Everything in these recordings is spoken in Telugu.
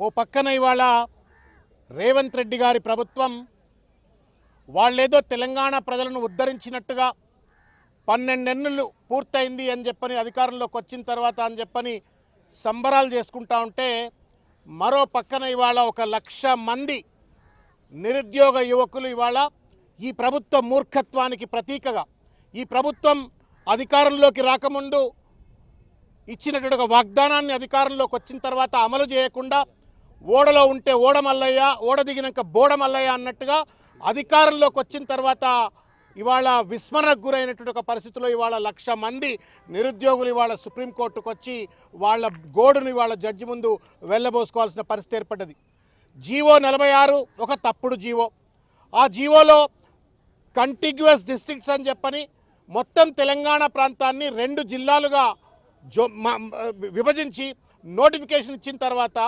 ఓ పక్కన ఇవాళ రేవంత్ రెడ్డి గారి ప్రభుత్వం వాళ్ళేదో తెలంగాణ ప్రజలను ఉద్ధరించినట్టుగా పన్నెండెన్నులు పూర్తయింది అని చెప్పని అధికారంలోకి వచ్చిన తర్వాత అని చెప్పని సంబరాలు చేసుకుంటా ఉంటే మరో పక్కన ఇవాళ ఒక లక్ష మంది నిరుద్యోగ యువకులు ఇవాళ ఈ ప్రభుత్వ మూర్ఖత్వానికి ప్రతీకగా ఈ ప్రభుత్వం అధికారంలోకి రాకముందు ఇచ్చినటువంటి ఒక వాగ్దానాన్ని అధికారంలోకి వచ్చిన తర్వాత అమలు చేయకుండా ఓడలో ఉంటే ఓడ మల్లయ్య ఓడ దిగినాక బోడ మల్లయ్య అన్నట్టుగా అధికారంలోకి వచ్చిన తర్వాత ఇవాళ విస్మరణకు గురైనటువంటి ఒక పరిస్థితిలో ఇవాళ లక్ష మంది నిరుద్యోగులు ఇవాళ సుప్రీంకోర్టుకు వచ్చి వాళ్ళ గోడును ఇవాళ జడ్జి ముందు వెళ్ళబోసుకోవాల్సిన పరిస్థితి ఏర్పడ్డది. జీవో నలభై ఆరు ఒక తప్పుడు జీవో. ఆ జీవోలో కంటిగ్యూస్ డిస్ట్రిక్ట్స్ అని చెప్పని మొత్తం తెలంగాణ ప్రాంతాన్ని రెండు జిల్లాలుగా జో విభజించి నోటిఫికేషన్ ఇచ్చిన తర్వాత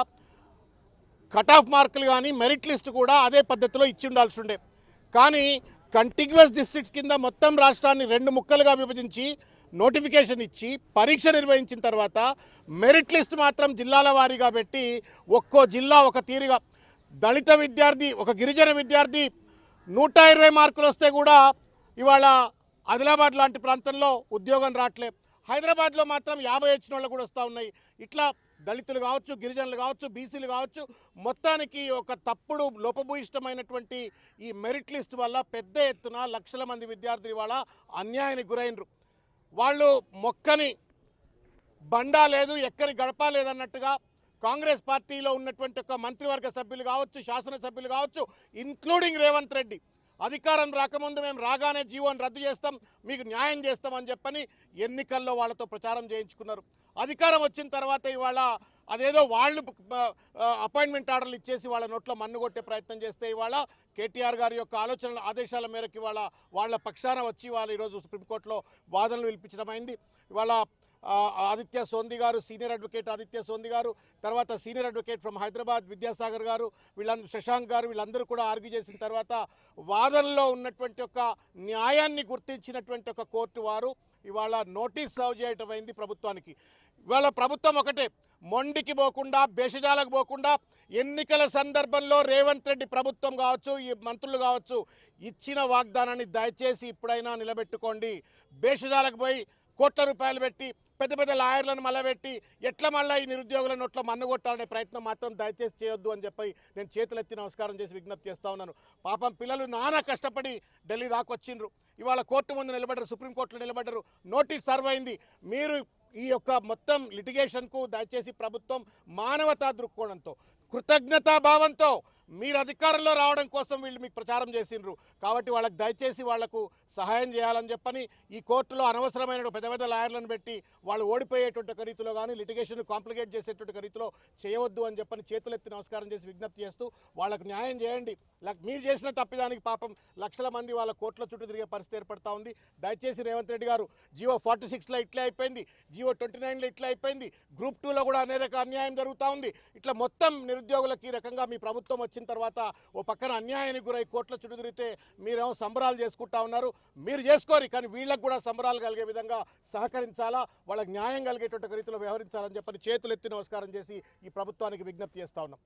కట్ ఆఫ్ మార్కులు కానీ మెరిట్ లిస్ట్ కూడా అదే పద్ధతిలో ఇచ్చి ఉండాల్సి ఉండే కానీ కంటిగ్యువస్ డిస్ట్రిక్ట్స్ కింద మొత్తం రాష్ట్రాన్ని రెండు ముక్కలుగా విభజించి నోటిఫికేషన్ ఇచ్చి పరీక్ష నిర్వహించిన తర్వాత మెరిట్ లిస్ట్ మాత్రం జిల్లాల వారీగా పెట్టి ఒక్కో జిల్లా ఒక తీరుగా. దళిత విద్యార్థి ఒక గిరిజన విద్యార్థి నూట ఇరవై మార్కులు వస్తే కూడా ఇవాళ ఆదిలాబాద్ లాంటి ప్రాంతంలో ఉద్యోగం రావట్లేదు హైదరాబాద్లో మాత్రం యాభై వచ్చిన వాళ్ళు కూడా వస్తూ ఉన్నాయి. ఇట్లా దళితులు కావచ్చు గిరిజనులు కావచ్చు బీసీలు కావచ్చు మొత్తానికి ఒక తప్పుడు లోపభూయిష్టమైనటువంటి ఈ మెరిట్ లిస్ట్ వల్ల పెద్ద ఎత్తున లక్షల మంది విద్యార్థులు ఇవాళ అన్యాయానికి గురైనరు. వాళ్ళు మొక్కని బండా లేదు ఎక్కడి గడప లేదన్నట్టుగా కాంగ్రెస్ పార్టీలో ఉన్నటువంటి ఒక మంత్రివర్గ సభ్యులు కావచ్చు శాసనసభ్యులు కావచ్చు ఇన్క్లూడింగ్ రేవంత్ రెడ్డి అధికారం రాకముందు మేము రాగానే జీవోని రద్దు చేస్తాం మీకు న్యాయం చేస్తామని చెప్పని ఎన్నికల్లో వాళ్ళతో ప్రచారం చేయించుకున్నారు. అధికారం వచ్చిన తర్వాత ఇవాళ అదేదో వాళ్ళు అపాయింట్మెంట్ ఆర్డర్లు ఇచ్చేసి వాళ్ళ నోట్లో మన్ను కొట్టే ప్రయత్నం చేస్తే ఇవాళ కేటీఆర్ గారి యొక్క ఆలోచనల ఆదేశాల మేరకు ఇవాళ వాళ్ళ పక్షాన వచ్చి వాళ్ళు ఈరోజు సుప్రీంకోర్టులో వాదనలు వినిపించడం అయింది ఇవాళ ఆదిత్య సోంది గారు సీనియర్ అడ్వకేట్ ఆదిత్య సోంది గారు తర్వాత senior advocate from Hyderabad Vidyasagar గారు వీళ్ళందరూ శశాంక్ గారు వీళ్ళందరూ కూడా ఆర్గ్యూ చేసిన తర్వాత వాదనలో ఉన్నటువంటి ఒక న్యాయాన్ని గుర్తించినటువంటి ఒక కోర్టు వారు ఇవాళ నోటీస్ సర్వ్ చేయటం అయింది ప్రభుత్వానికి. ఇవాళ ప్రభుత్వం ఒకటే మొండికి పోకుండా బేషజాలకు పోకుండా ఎన్నికల సందర్భంలో రేవంత్ రెడ్డి ప్రభుత్వం కావచ్చు ఈ మంత్రులు కావచ్చు ఇచ్చిన వాగ్దానాన్ని దయచేసి ఇప్పుడైనా నిలబెట్టుకోండి. బేషజాలకు పోయి కోట్ల రూపాయలు పెట్టి పెద్ద పెద్ద లాయర్లను మళ్ళబెట్టి ఎట్లా మళ్ళీ ఈ నిరుద్యోగుల నోట్లో మన్నగొట్టాలనే ప్రయత్నం మాత్రం దయచేసి చేయొద్దు అని చెప్పి నేను చేతులెత్తి నమస్కారం చేసి విజ్ఞప్తి చేస్తా ఉన్నాను. పాపం పిల్లలు నానా కష్టపడి ఢిల్లీ దాకా వచ్చిండ్రు ఇవాళ కోర్టు ముందు నిలబడ్డారు సుప్రీంకోర్టులో నిలబడ్డారు. నోటీస్ సర్వ్ అయింది. మీరు ఈ యొక్క మొత్తం లిటిగేషన్కు దయచేసి ప్రభుత్వం మానవతా దృక్కోణంతో కృతజ్ఞతా భావంతో మీరు అధికారంలో రావడం కోసం వీళ్ళు మీకు ప్రచారం చేసిండ్రు. కాబట్టి వాళ్ళకి దయచేసి వాళ్ళకు సహాయం చేయాలని చెప్పని ఈ కోర్టులో అనవసరమైన పెద్ద పెద్ద లాయర్లను పెట్టి వాళ్ళు ఓడిపోయేటువంటి రీతిలో కానీ లిటిగేషన్ కాంప్లికేట్ చేసేటువంటి రీతిలో చేయవద్దు అని చెప్పని చేతులెత్తి నమస్కారం చేసి విజ్ఞప్తి చేస్తూ వాళ్ళకు న్యాయం చేయండి. మీరు చేసిన తప్పిదానికి పాపం లక్షల మంది వాళ్ళ కోట్ల చుట్టూ తిరిగే పరిస్థితి ఏర్పడతా ఉంది. దయచేసి రేవంత్ రెడ్డి గారు జియో ఫార్టీ సిక్స్లో ఇట్లే అయిపోయింది. జియో ట్వంటీ నైన్లో ఇట్లా అయిపోయింది. గ్రూప్ టూలో కూడా అనేక అన్యాయం జరుగుతూ ఉంది. ఇట్లా మొత్తం నిరుద్యోగులకి ఈ రకంగా మీ ప్రభుత్వం వచ్చిన తర్వాత ఓ పక్కన అన్యాయానికి గురై కోట్ల చుట్టూ తిరిగితే మీరేమో సంబరాలు చేసుకుంటా ఉన్నారు. మీరు చేసుకోరు కానీ వీళ్ళకి కూడా సంబరాలు కలిగే విధంగా సహకరించాలా? వాళ్ళకి న్యాయం కలిగేటువంటి రీతిలో వ్యవహరించాలని చెప్పని చేతులు ఎత్తి నమస్కారం చేసి ఈ ప్రభుత్వానికి విజ్ఞప్తి చేస్తా ఉన్నాం.